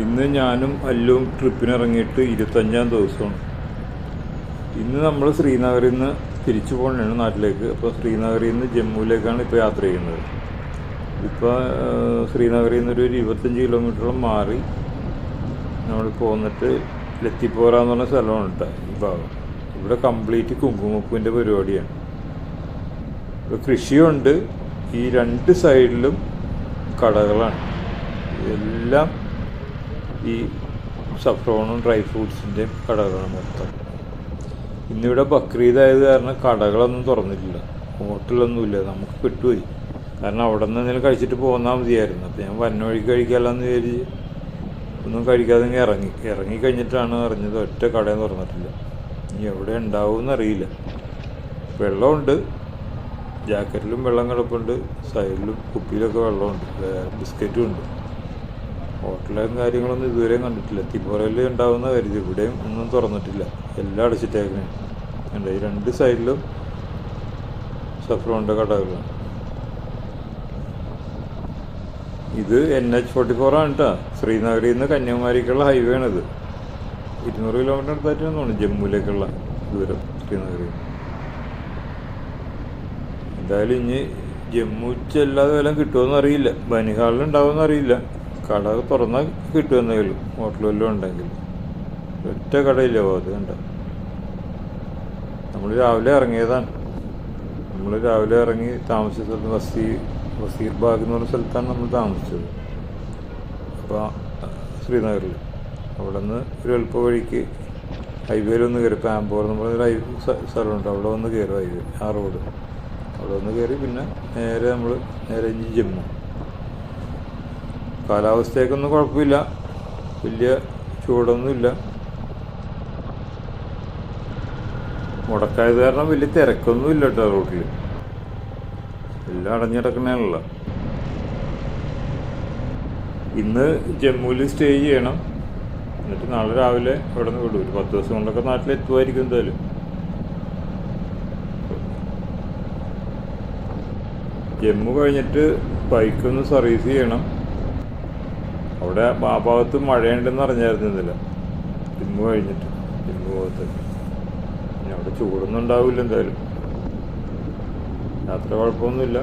ഇന്ന് ഞാനും അല്ലും ട്രിപ്പിന് ഇറങ്ങിയിട്ട് ഇരുപത്തഞ്ചാം ദിവസമാണ്. ഇന്ന് നമ്മൾ ശ്രീനഗറിൽ നിന്ന് തിരിച്ചു പോകണതാണ് നാട്ടിലേക്ക്. അപ്പോൾ ശ്രീനഗറിൽ നിന്ന് ജമ്മുവിലേക്കാണ് ഇപ്പോൾ യാത്ര ചെയ്യുന്നത്. ഇപ്പോൾ ശ്രീനഗറിൽ നിന്നൊരു ഇരുപത്തഞ്ച് കിലോമീറ്ററോളം മാറി നമ്മൾ പോന്നിട്ട് ലത്തിപ്പോറ എന്ന് പറഞ്ഞ സ്ഥലമാണ് കേട്ടോ ഈ ഭാഗം. ഇവിടെ കംപ്ലീറ്റ് കുങ്കുമപ്പൂവിന്റെ പരിപാടിയാണ്. ഇവിടെ കൃഷിയുണ്ട്. ഈ രണ്ട് സൈഡിലും കടകളാണ്. എല്ലാം ഈ സഫ്രോണും ഡ്രൈ ഫ്രൂട്ട്സിന്റെയും കടകളാണ് മൊത്തം. ഇന്നിവിടെ ബക്രീദ് ആയത് കാരണം കടകളൊന്നും തുറന്നിട്ടില്ല. ഹോട്ടലൊന്നുമില്ല. നമുക്ക് പെട്ടുപോയി കാരണം അവിടെ നിന്ന് എന്തെങ്കിലും കഴിച്ചിട്ട് പോന്നാൽ മതിയായിരുന്നു. അപ്പോൾ ഞാൻ വന്ന വഴിക്ക് കഴിക്കാമെന്ന് വിചാരിച്ച് ഒന്നും കഴിക്കാതെ ഇറങ്ങി. ഇറങ്ങി കഴിഞ്ഞിട്ടാണ് അറിഞ്ഞത് ഒറ്റ കടയും തുറന്നിട്ടില്ല. ഇനി എവിടെ ഉണ്ടാവുമെന്ന് അറിയില്ല. വെള്ളമുണ്ട്. ജാക്കറ്റിലും വെള്ളം കിടപ്പുണ്ട്. സൈഡിലും കുപ്പിയിലൊക്കെ വെള്ളമുണ്ട്. ബിസ്ക്കറ്റും ഉണ്ട്. ഹോട്ടലും കാര്യങ്ങളൊന്നും ഇതുവരെയും കണ്ടിട്ടില്ല. തിപ്പോറയിൽ ഉണ്ടാവുന്ന കരുതി ഇവിടെയും ഒന്നും തുറന്നിട്ടില്ല. എല്ലാം അടച്ചിട്ടേക്കണേ. ഉണ്ട് ഈ രണ്ട് സൈഡിലും സഫ്രോണിന്റെ കടകളാണ്. ഇത് എൻ എച്ച് ഫോർട്ടി ഫോർ ആണ് കേട്ടോ ശ്രീനഗറിൽ നിന്ന് കന്യാകുമാരിക്കുള്ള ഹൈവേ ആണിത്. ഇരുന്നൂറ് കിലോമീറ്റർ അടുത്തായിട്ടാണ് തോന്നുന്നു ജമ്മുവിലേക്കുള്ള ദൂരം ശ്രീനഗറിൽ എന്തായാലും ഇനി ജമ്മു ചെല്ലാതെ വല്ലതും കിട്ടുമെന്ന് അറിയില്ല. ബനിഹാളിൽ ഉണ്ടാവുമെന്ന് അറിയില്ല. കട തുറന്നാൽ കിട്ടുമെന്നെങ്കിലും ഹോട്ടൽ വല്ലതും ഉണ്ടെങ്കിൽ. ഒറ്റ കടയില്ല അത് കണ്ട. നമ്മൾ രാവിലെ ഇറങ്ങിയതാണ്. നമ്മൾ രാവിലെ ഇറങ്ങി താമസിച്ച സ്ഥലത്ത് വസീർ വസീർ ബാഗ് എന്ന് പറഞ്ഞ സ്ഥലത്താണ് നമ്മൾ താമസിച്ചത്. അപ്പോൾ ശ്രീനഗറിൽ അവിടെ നിന്ന് ഒരു എളുപ്പ വഴിക്ക് ഹൈവേയിൽ ഒന്ന് കയറി പാമ്പോർ എന്ന് പറഞ്ഞൊരു ഹൈ സ്ഥലമുണ്ട്. അവിടെ വന്ന് കയറും ഹൈവേ ആ റോഡ്. അവിടെ വന്ന് കയറി പിന്നെ നേരെ നമ്മൾ നേരെ ജമ്മു. കാലാവസ്ഥയൊക്കൊന്നും കുഴപ്പമില്ല. വലിയ ചൂടൊന്നുമില്ല. മുടക്കായത് കാരണം വലിയ തിരക്കൊന്നും ഇല്ല കേട്ടോ റോട്ടിൽ എല്ലാം അടഞ്ഞിടക്കണേണല്ലോ. ഇന്ന് ജമ്മുവിൽ സ്റ്റേ ചെയ്യണം. എന്നിട്ട് നാളെ രാവിലെ ഇവിടെ നിന്ന് വിടും. ഒരു പത്ത് ദിവസം കൊണ്ടൊക്കെ നാട്ടിലെത്തുമായിരിക്കും എന്തായാലും. ജമ്മു കഴിഞ്ഞിട്ട് ബൈക്കൊന്ന് സർവീസ് ചെയ്യണം. അവിടെ ആ ഭാഗത്ത് മഴയുണ്ടെന്ന് അറിഞ്ഞായിരുന്നില്ല ഇന്നലെ. കഴിഞ്ഞിട്ട് ജമ്മു ഭാഗത്ത് അവിടെ ചൂടൊന്നും ഉണ്ടാവില്ല എന്തായാലും. യാത്ര കുഴപ്പമൊന്നുമില്ല.